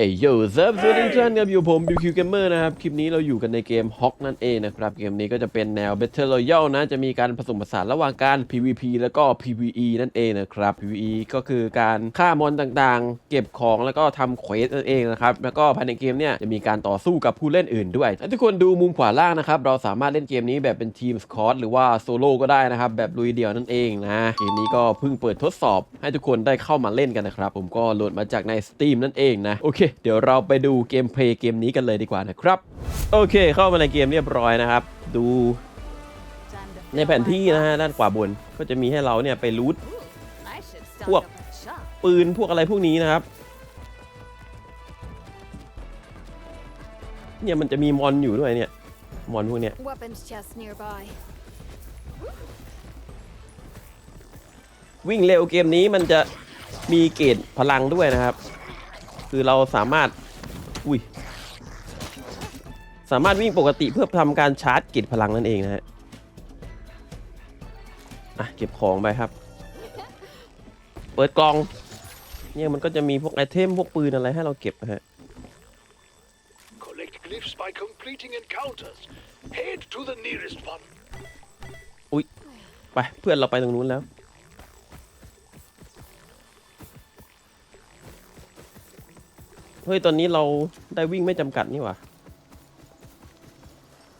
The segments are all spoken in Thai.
เอยโยเซิร์ฟสวัสดีทุกท่านครับอยู่ผมบิวคิวเกมเมอร์นะครับ คลิปนี้เราอยู่กันในเกมฮอกนั่นเองนะครับ เกมนี้ก็จะเป็นแนว Battle Royale นะ จะมีการผสมผสานระหว่างการ PVP แล้วก็ PVE นั่นเองนะครับ PVE ก็คือการฆ่ามอนต่างๆ เก็บของแล้วก็ทำเควสนั่นเองนะครับ แล้วก็ภายในเกมเนี่ยจะมีการต่อสู้กับผู้เล่นอื่นด้วยถ้าทุกคนดูมุมขวาล่างนะครับ เราสามารถเล่นเกมนี้แบบเป็นทีมสคอตหรือว่าโซโล่ก็ได้นะครับ แบบลุยเดี่ยวนั่นเองนะ เกมนี้ก็เพิ่งเปิดทดสอบให้ทุกคนได้เข้ามาเล่นกันนะครับ ผมก็โหลดมาจากใน Steam นั่นเองนะ โอเคเดี๋ยวเราไปดูเกมเพลย์เกมนี้กันเลยดีกว่านะครับ โอเคเข้ามาในเกมเรียบร้อยนะครับ ดูในแผนที่นะฮะด้านขวาบนก็จะมีให้เราเนี่ยไปรูทพวกปืนพวกอะไรพวกนี้นะครับ เนี่ยมันจะมีมอนอยู่ด้วยเนี่ย มอนพวกเนี้ยวิ่งเร็วเกมนี้มันจะมีเกรดพลังด้วยนะครับ คือเราสามารถอุ้ยสามารถวิ่งปกติเพื่อทำการชาร์จเกรดพลังนั่นเองนะฮะอะเก็บของไปครับ เปิดกล่อง เนี่ยมันก็จะมีพวกไอเทมพวกปืนอะไรให้เราเก็บนะฮะ Collect glyphs by completing encounters. Head to the nearest one. ไปเพื่อนเราไปตรงนู้นแล้ว ฮ้ยตอนนี้เราได้วิ่งไม่จำกัดนี่หว่า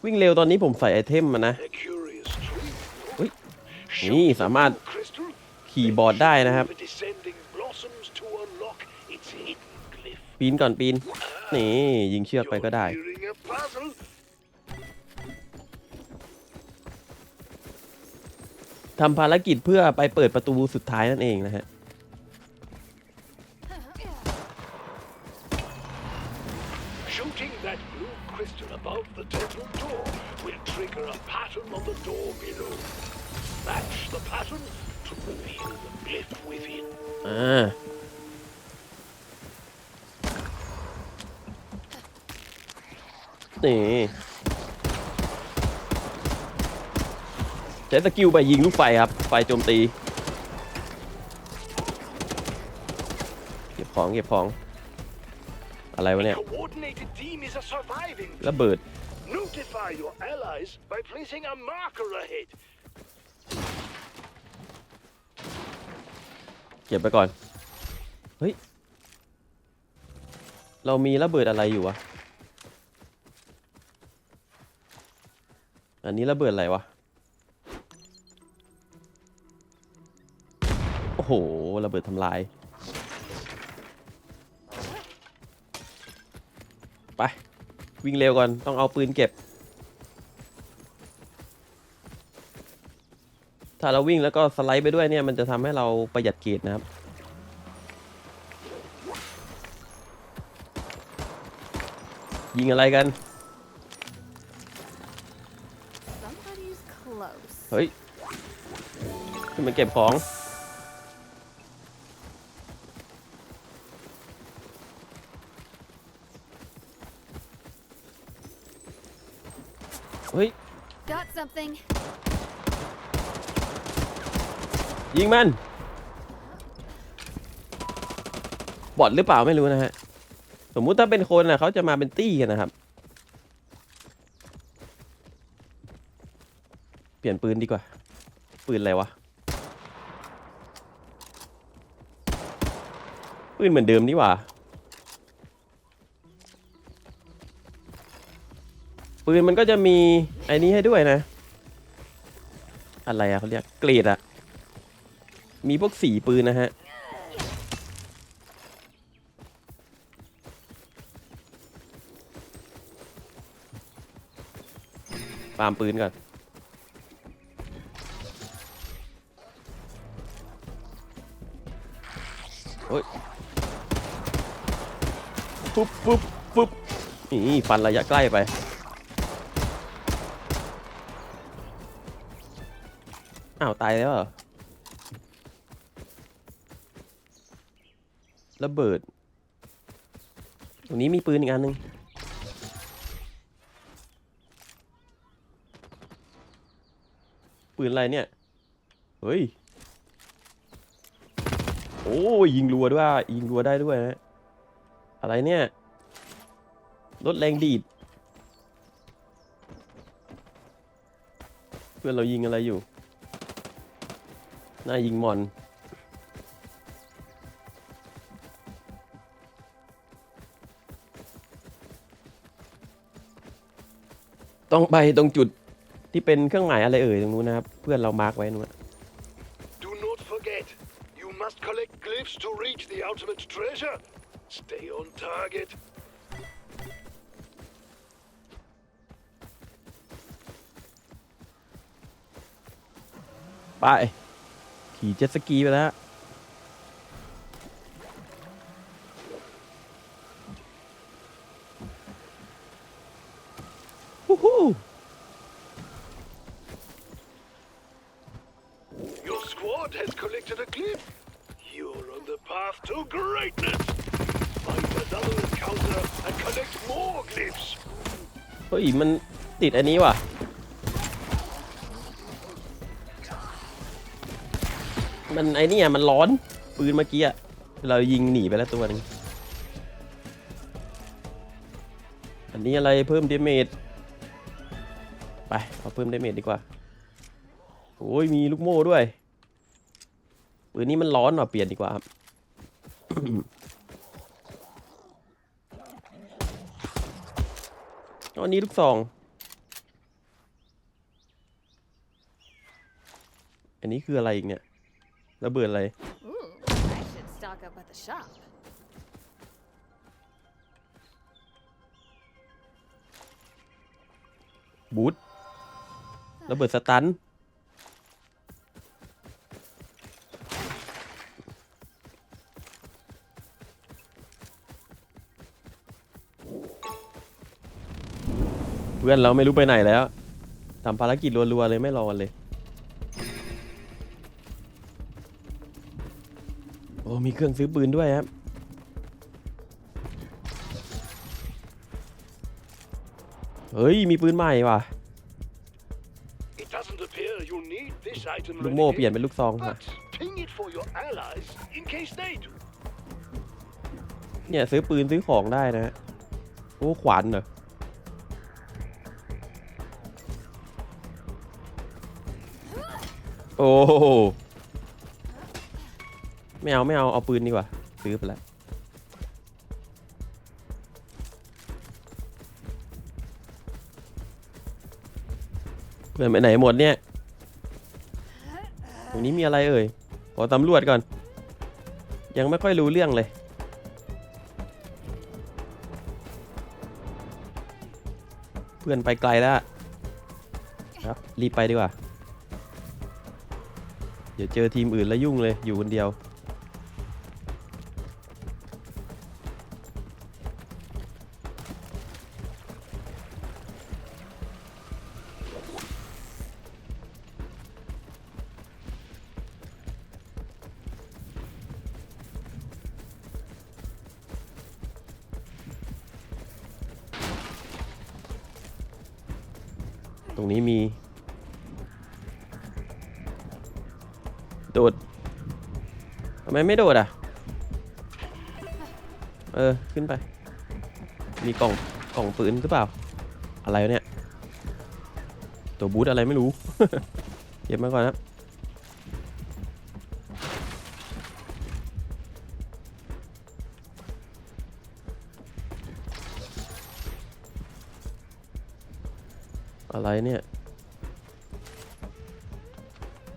วิ่งเร็วตอนนี้ผมใส่ไอเทมมานะ A curious tree. Ui. Shoot Nhi, the sả mát. crystal. ขี่บอร์ดได้นะครับ ปีนก่อนปีน นี่ ยิงเชือกไปก็ได้ ทำภารกิจเพื่อไปเปิดประตูสุดท้ายนั่นเองนะฮะานี่ใช้สกิลไปยิงลูกไฟครับ ไฟโจมตี เก็บของเก็บของ อะไรวะเนี่ย ระเบิด Notify your allies by placing a marker ahead เก็บไปก่อน เฮ้ย เรามีระเบิดอะไรอยู่วะ อันนี้ระเบิดอะไรวะ โอ้โห ระเบิดทำลาย ไป วิ่งเร็วก่อน ต้องเอาปืนเก็บ ถ้าเราวิ่งแล้วก็สไลด์ไปด้วยเนี่ยมันจะทำให้เราประหยัดเกียรนะครับ ยิงอะไรกัน Somebody's close. เฮ้ยขึ้นมาเก็บของ เฮ้ย Got something. ยิงมัน บอดหรือเปล่าไม่รู้นะฮะ สมมุติถ้าเป็นคนนะเขาจะมาเป็นตี้กันนะครับ เปลี่ยนปืนดีกว่า ปืนอะไรวะ ปืนเหมือนเดิมนี่หว่า ปืนมันก็จะมีไอ้นี้ให้ด้วยนะ อะไรอะเขาเรียกกรีดอะ มีพวกสีปืนนะฮะ ปามปืนก่อนโอ้ยปุ๊บปุ๊บปุ๊บนี่ฟันระยะใกล้ไปอ้าว ตายแล้วเหรอ ระเบิด ตรงนี้มีปืนอีกอันหนึ่งปืนอะไรเนี่ย เฮ้ย โอ้ยยิงรัวด้วยยิงรัวได้ด้วยนะอะไรเนี่ยลดแรงดีด เพื่อนเรายิงอะไรอยู่น่ายิงมอน ต้องไปตรงจุดที่เป็นเครื่องหมายอะไรเอ่ยตรงนู้นนะครับ เพื่อนเรามาร์กไว้นู้น Do not forget, you must collect glyphs to reach the ultimate treasure. Stay on target. ไป ขี่เจ็ตสกีไปแล้ว ฮู้ฮู้ Your squad has collected a glyph. You're on the path to greatness. Find another encounter and collect more glyphs. เฮ้ยมันติดอันนี้ว่ะ มันไอเนี่ยมันร้อน ปืนเมื่อกี้อะเรายิงหนีไปแล้วตัวหนึงอันนี้อะไรเพิ่มเดเมจไปเอาเพิ่มเดเมจดีกว่า โอ้ยมีลูกโม่ด้วย ปืนนี้มันร้อนว่ะเปลี่ยนดีกว่าครับอันนี้ลูกซอง อันนี้คืออะไรอีกเนี่ยระเบิดอะไร Ooh, I should stock up at the shop. บูทระเบิดสตัน เพื่อนเราไม่รู้ไปไหนแล้วทำภารกิจรัวๆเลยไม่รอกันเลย โอ้มีเครื่องซื้อปืนด้วยครับเฮ้ย มีปืนใหม่ว่ะ It doesn't appear you need this item ลูก right โม่ here, เปลี่ยนเป็นลูกซองค่ะ but ping it for your allies in case they do. เนี่ยซื้อปืนซื้อของได้นะฮะโอ้ ขวานเหรอ โอ้โหไม่เอาไม่เอาเอาปืนดีกว่า ซื้อไปแล้วเพื่อนไปไหนหมดเนี่ย ตรงนี้มีอะไรเอ่ย ขอตำรวจก่อน ยังไม่ค่อยรู้เรื่องเลย เพื่อนไปไกลแล้วครับรีบไปดีกว่า เดี๋ยวเจอทีมอื่นแล้วยุ่งเลยอยู่คนเดียว ไมไม่โดดอะ เออ ขึ้นไป มีกล่องกล่องปืนหรือเปล่า อะไรเนี่ย ตัวบูทอะไรไม่รู้ เก็บมาก่อนครับอะไรเนี่ย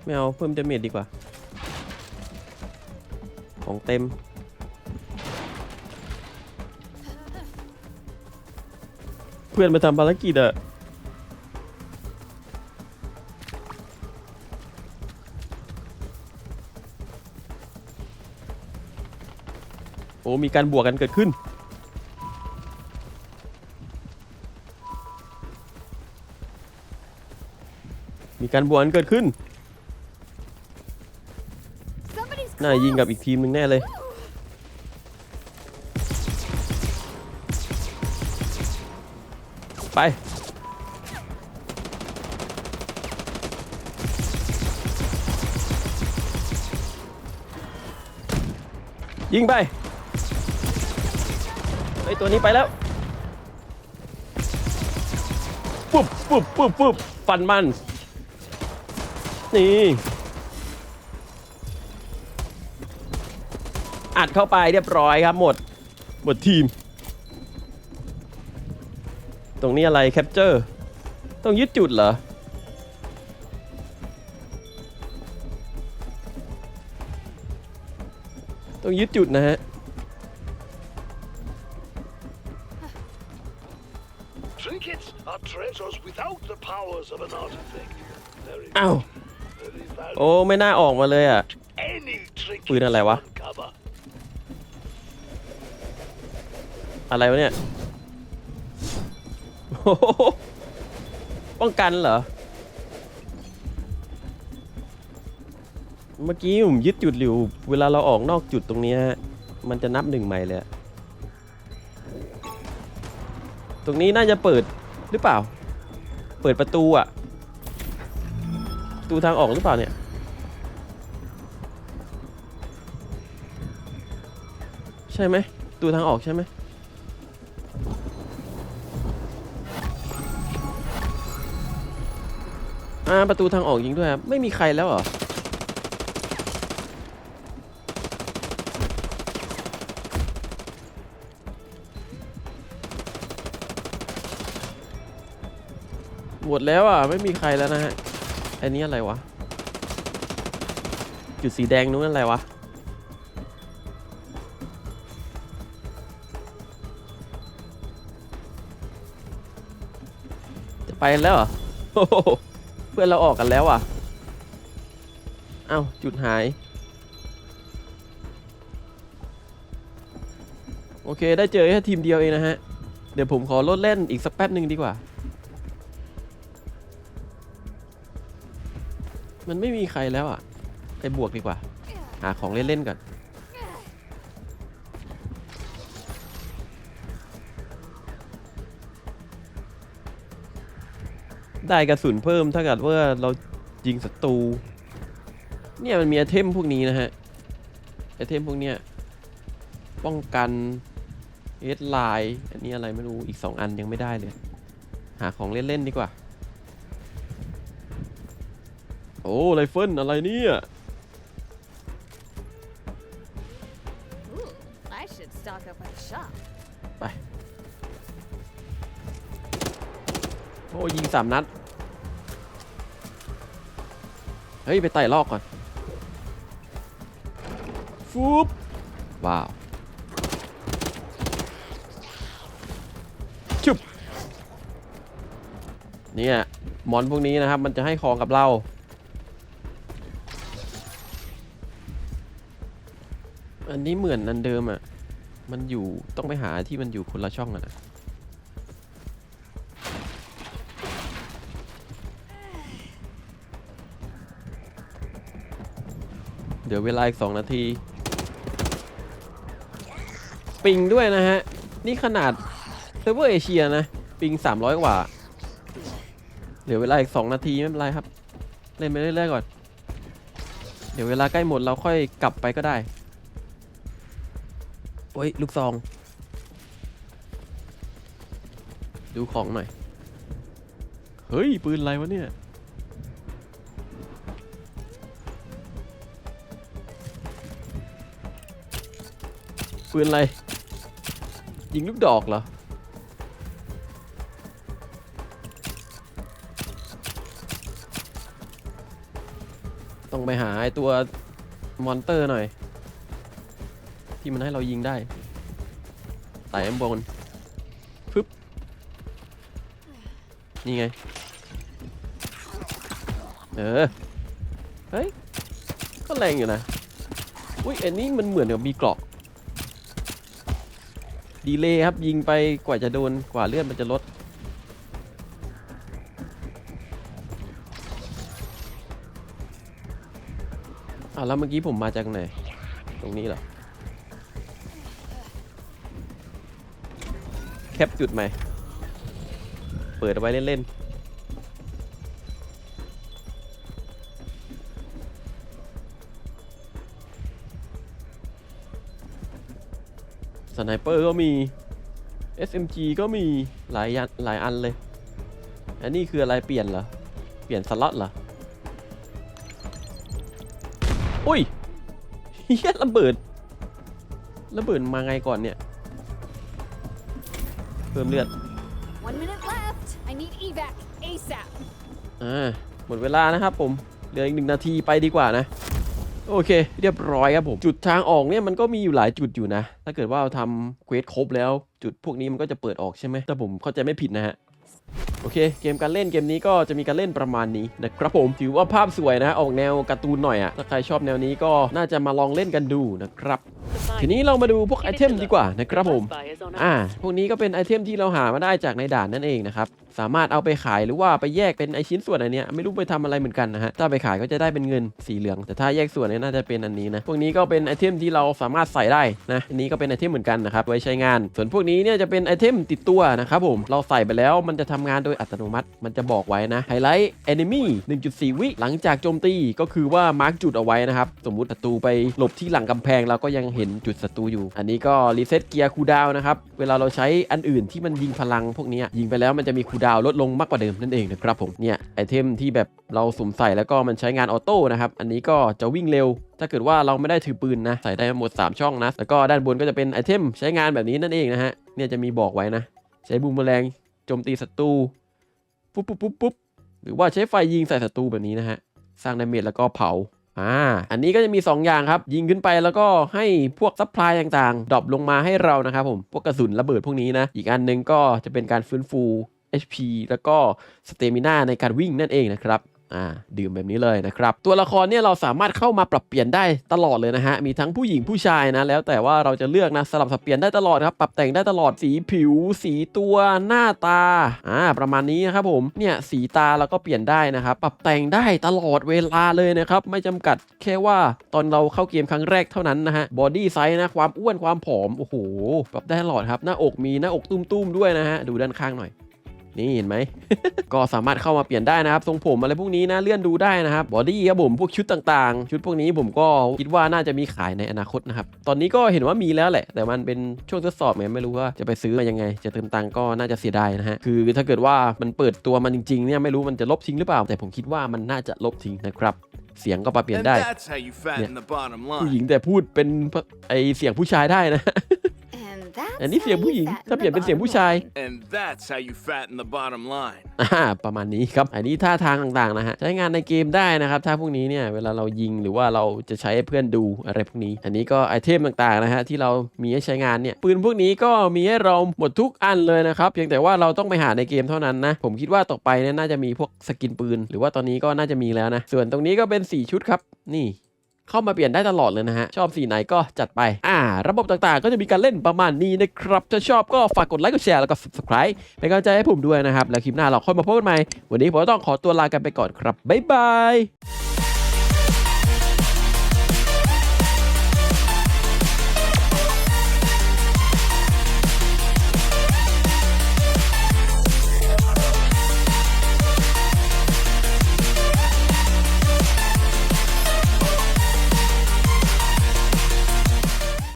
ไม่เอาเพิ่มเดเมจดีกว่า ของเต็ม เพื่อนมาทำภารกิจอะโอ้มีการบวกกันเกิดขึ้น มีการบวกกันเกิดขึ้น น่ายิงกับอีกทีมหนึ่งแน่เลย ไป ยิงไปไอตัวนี้ไปแล้วปุ๊บปุ๊บปุ๊บปุ๊บฟันมัน นี่ อัดเข้าไปเรียบร้อยครับหมด หมดทีม ตรงนี้อะไรแคปเจอร์ต้องยึดจุดเหรอต้องยึดจุดนะฮะ Trinkets are treasures without the powers of an artifact. Very, อ้าว very โอ้ valuable. ไม่น่าออกมาเลยอะ Any trinket ปืนอะไรวะ อะไรวะเนี่ยโอ้โหป้องกันเหรอ เมื่อกี้ผมยึดจุดอยู่เวลาเราออกนอกจุดตรงนี้ฮะ มันจะนับหนึ่งใหม่เลย ตรงนี้น่าจะเปิดหรือเปล่า เปิดประตูอะประตูทางออกหรือเปล่าเนี่ย ใช่ไหมประตูทางออกใช่ไหม อ่าประตูทางออกยิงด้วยครับไม่มีใครแล้วเหรอหมดแล้วอะไม่มีใครแล้วนะฮะอันนี้อะไรวะ จุดสีแดงนู้นอะไรวะจะไปแล้วเหรอ เพื่อนเราออกกันแล้วอะเอ้าจุดหาย โอเคได้เจอแค่ทีมเดียวเองนะฮะ เดี๋ยวผมขอลดเล่นอีกสักแป๊บหนึ่งดีกว่า มันไม่มีใครแล้วอะ ไปบวกดีกว่า หาของเล่นๆก่อน ได้กระสุนเพิ่มถ้าเกิดว่าเรายิงศัตรูเนี่ยมันมีไอเทมพวกนี้นะฮะไอเทมพวกเนี้ยป้องกันเอสไลน์อันนี้อะไรไม่รู้อีก 2 อันยังไม่ได้เลย หาของเล่น ๆ ดีกว่า โอ้ไรเฟิลอะไรเนี่ย อ้ยิงสามนัด เฮ้ย ไปไต่ลอกก่อนฟูบว้าวชุบเนี่ยหมอนพวกนี้นะครับ มันจะให้ของกับเราอันนี้เหมือนอันเดิมอะ มันอยู่ต้องไปหาที่มันอยู่คนละช่องอะนะ เดี๋ยวเวลาอีกสองนาที ปิงด้วยนะฮะ นี่ขนาดเซิร์ฟเวอร์เอเชียนะ ปิง 300 กว่าเดี๋ยวเวลาอีก 2 นาที ไม่เป็นไรครับ เล่นไปเรื่อยๆก่อน เดี๋ยวเวลาใกล้หมดเราค่อยกลับไปก็ได้ โอ้ย ลูกซอง ดูของหน่อย เฮ้ย ปืนอะไรวะเนี่ย ปืนอะไร ยิงลูกดอกเหรอ ต้องไปหาไอตัวมอนเตอร์หน่อย ที่มันให้เรายิงได้ไต่ข้างบนฟึบนี่ไง เออ เฮ้ย ก็แรงอยู่นะ อุ้ยอันนี้มันเหมือนกับมีเกราะ ดีเลย์ครับยิงไปกว่าจะโดนกว่าเลือดมันจะลด อะแล้วเมื่อกี้ผมมาจากไหน ตรงนี้เหรอ แคปจุดใหม่ เปิดเอาไว้เล่นๆ ไนเปอร์ก็มี SMG ก็มีหลายอันหลายอันเลย อันนี้คืออะไรเปลี่ยนเหรอ เปลี่ยนสล็อตเหรอ อุ้ยเฮียระเบิด ระเบิดมาไงก่อนเนี่ย เพิ่มเลือด One minute left. I need evac ASAP. อ่าหมดเวลานะครับผม เหลืออีกหนึ่งนาทีไปดีกว่านะ โอเค เรียบร้อยครับผม จุดทางออกเนี่ยมันก็มีอยู่หลายจุดอยู่นะ ถ้าเกิดว่าเราทำเควสครบแล้ว จุดพวกนี้มันก็จะเปิดออกใช่ไหมแต่ผมเข้าใจไม่ผิดนะฮะโอเค เกมการเล่นเกมนี้ก็จะมีการเล่นประมาณนี้นะครับผมถือว่าภาพสวยนะออกแนวการ์ตูนหน่อยอะถ้าใครชอบแนวนี้ก็น่าจะมาลองเล่นกันดูนะครับ ทีนี้เรามาดูพวกไอเทมดีกว่านะครับผม อ่า พวกนี้ก็เป็นไอเทมที่เราหามาได้จากในด่านนั่นเองนะครับ สามารถเอาไปขายหรือว่าไปแยกเป็นไอชิ้นส่วนอันเนี้ยไม่รู้ไปทำอะไรเหมือนกันนะฮะ ถ้าไปขายก็จะได้เป็นเงินสีเหลือง แต่ถ้าแยกส่วนเนี่ยน่าจะเป็นอันนี้นะ พวกนี้ก็เป็นไอเทมที่เราสามารถใส่ได้นะ อันนี้ก็เป็นไอเทมเหมือนกันนะครับไว้ใช้งาน ส่วนพวกนี้เนี่ยจะเป็นไอเทมติดตัวนะครับผม เราใส่ไปแล้วมันจะทำงานโดยอัตโนมัติ มันจะบอกไว้นะ ไฮไลท์ enemy 1.4 วิหลังจากโจมตีก็คือว่ามาร์กจุดเอาไว้นะครับ สมมุติศัตรูไปหลบที่หลังกำแพงเราก็ยังเห็นจุดศัตรูอยู่ อันนี้ก็รีเซ็ตเกียร์คูดาวนะครับ เวลาเราใช้อันอื่นที่มันยิงพลังพวกนี้ยิงไปแล้วมันจะมีคูดาวลดลงมากกว่าเดิมนั่นเองนะครับผมเนี่ยไอเทมที่แบบเราสวมใส่แล้วก็มันใช้งานออโต้นะครับอันนี้ก็จะวิ่งเร็วถ้าเกิดว่าเราไม่ได้ถือปืนนะใส่ได้หมด 3 ช่องนะแล้วก็ด้านบนก็จะเป็นไอเทมใช้งานแบบนี้นั่นเองนะฮะเนี่ยจะมีบอกไว้นะ ใช้บูมแมลงโจมตีศัตรูปุ๊บปุ๊บปุ๊บปุ๊บหรือว่าใช้ไฟยิงใส่ศัตรูแบบนี้นะฮะสร้างดาเมจแล้วก็เผา อ่า อันนี้ก็จะมี 2 อย่างครับ ยิงขึ้นไปแล้วก็ให้พวกซัพพลายต่างๆดรอปลงมาให้เรานะครับผม พวกกระสุนระเบิดพวกนี้นะ อีกอันหนึงก็จะเป็นการฟื้นฟู HP แล้วก็สเตมิน่าในการวิ่งนั่นเองนะครับ อ่าดื่มแบบนี้เลยนะครับตัวละครเนี่ยเราสามารถเข้ามาปรับเปลี่ยนได้ตลอดเลยนะฮะมีทั้งผู้หญิงผู้ชายนะแล้วแต่ว่าเราจะเลือกนะสลับสับเปลี่ยนได้ตลอดครับปรับแต่งได้ตลอดสีผิว สีตัวหน้าตาอ่าประมาณนี้นะครับผมเนี่ยสีตาเราก็เปลี่ยนได้นะครับปรับแต่งได้ตลอดเวลาเลยนะครับไม่จำกัดแค่ว่าตอนเราเข้าเกมครั้งแรกเท่านั้นนะฮะบอดี้ไซส์นะความอ้วนความผอมโอ้โหปรับได้ตลอดครับหน้าอกมีหน้าอกตุ้มๆด้วยนะฮะดูด้านข้างหน่อย นี่เห็นไหม ก็สามารถเข้ามาเปลี่ยนได้นะครับทรงผมอะไรพวกนี้นะเลื่อนดูได้นะครับบอดี้ครับผมพวกชุดต่างๆ ชุดพวกนี้ผมก็คิดว่าน่าจะมีขายในอนาคตนะครับตอนนี้ก็เห็นว่ามีแล้วแหละ แต่มันเป็นช่วงทดสอบไงไม่รู้ว่าจะไปซื้อมายังไง จะเติมตังค์ก็น่าจะเสียดายนะฮะคือถ้าเกิดว่ามันเปิดตัวมันจริงๆเนี่ยไม่รู้มันจะลบทิ้งหรือเปล่า แต่ผมคิดว่ามันน่าจะลบทิ้งนะครับเสียงก็ปรับเปลี่ยน And ได้ that's how you fatten the bottom ผู้ line. หญิงแต่พูดเป็นไอเสียงผู้ชายได้นะ And that's อันนี้เสียง how ผู้ you หญิง fatten ถ้า the เปลี่ยนเป็นเสียง bottom ผู้ชาย line. And that's how you fatten the bottom line. อ่าประมาณนี้ครับ อันนี้ท่าทางต่างๆนะฮะ ใช้งานในเกมได้นะครับ ถ้าพวกนี้เนี่ย เวลาเรายิงหรือว่าเราจะใช้ให้เพื่อนดูอะไรพวกนี้ อันนี้ก็ไอเทมต่างๆนะฮะที่เรามีให้ใช้งานเนี่ย ปืนพวกนี้ก็มีให้เราหมดทุกอันเลยนะครับ เพียงแต่ว่าเราต้องไปหาในเกมเท่านั้นนะ ผมคิดว่าต่อไปเนี่ยน่าจะมีพวกสกินปืน หรือว่าตอนนี้ก็น่าจะมีแล้วนะ ส่วนตรงนี้ก็เป็น 4 ชุดครับ นี่ เข้ามาเปลี่ยนได้ตลอดเลยนะฮะ ชอบสีไหนก็จัดไป อ่า ระบบต่างๆ ก็จะมีการเล่นประมาณนี้นะครับ ถ้าชอบก็ฝากกดไลค์กดแชร์แล้วก็ subscribe เป็นกำลังใจให้ผมด้วยนะครับ แล้วคลิปหน้าเราค่อยมาพบกันใหม่ วันนี้ผมก็ต้องขอตัวลากันไปก่อนครับบ๊ายบาย